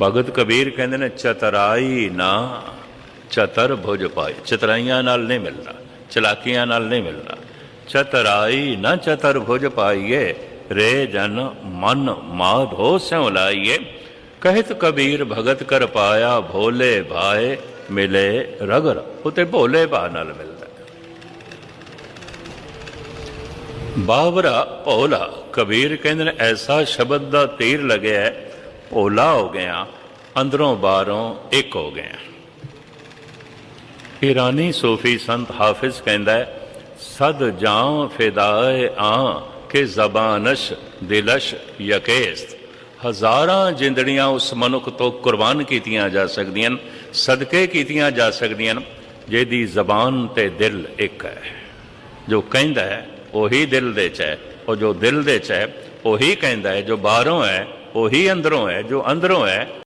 ਭਗਤ ਕਬੀਰ ਕਹਿੰਦੇ ਨੇ, ਚਤਰਾਈ ਨਾ, ਚਤਰ ਭੁਜ ਪਾਈ ਚਤਰਾਈਆਂ ਨਾਲ ਨਹੀਂ ਮਿਲਣਾ, ਚਲਾਕੀਆਂ ਨਾਲ ਨਹੀਂ ਮਿਲਣਾ। ਚਤਰਾਈ ਨਾ, ਚਤਰ ਭੁਜ ਪਾਈਏ, ਰੇ ਜਨ ਮਨ ਮਾਧੋ ਸਿਉ ਲਾਈਏ। ਕਹਿਤ ਕਬੀਰ ਭਗਤ ਕਰ ਪਾਇਆ, ਭੋਲੇ ਭਾਏ, ਮਿਲੇ ਰਗਰ। ਉਤੇ ਭੋਲੇ ਭਾ ਨਾਲ ਮਿਲਦਾ। ਬਾਵਰਾ ਭੋਲਾ ਕਬੀਰ ਕਹਿੰਦੇ ਨੇ, ਐਸਾ ਸ਼ਬਦ ਦਾ ਤੀਰ ਲੱਗਿਆ ਹੈ, ਭੋਲਾ ਹੋ ਗਿਆ ਅੰਦਰੋਂ ਬਾਹਰੋਂ ਇੱਕ ਹੋ ਗਿਆ। ਈਰਾਨੀ ਸੂਫੀ ਸੰਤ ਹਾਫਿਜ਼ ਕਹਿੰਦਾ ਹੈ ਸਦ ਜਾਂ ਫਿਦਾਏ ਆ ਕਿ ਜ਼ਬਾਨਸ਼ ਦਿਲਸ਼ ਯਕੇਸਤ। ਹਜ਼ਾਰਾਂ ਜਿੰਦੜੀਆਂ ਉਸ ਮਨੁੱਖ ਤੋਂ ਕੁਰਬਾਨ ਕੀਤੀਆਂ ਜਾ ਸਕਦੀਆਂ ਹਨ, ਸਦਕੇ ਕੀਤੀਆਂ ਜਾ ਸਕਦੀਆਂ ਹਨ, ਜਿਹਦੀ ਜ਼ਬਾਨ ਤੇ ਦਿਲ ਇੱਕ ਹੈ। ਜੋ ਕਹਿੰਦਾ ਹੈ ਉਹੀ ਦਿਲ ਦੇ ਚ ਹੈ ਉਹ ਜੋ ਦਿਲ ਦੇ ਚ ਹੈ ਉਹੀ ਕਹਿੰਦਾ ਹੈ ਜੋ ਬਾਹਰੋਂ ਹੈ ਉਹੀ ਅੰਦਰੋਂ ਹੈ ਜੋ ਅੰਦਰੋਂ ਹੈ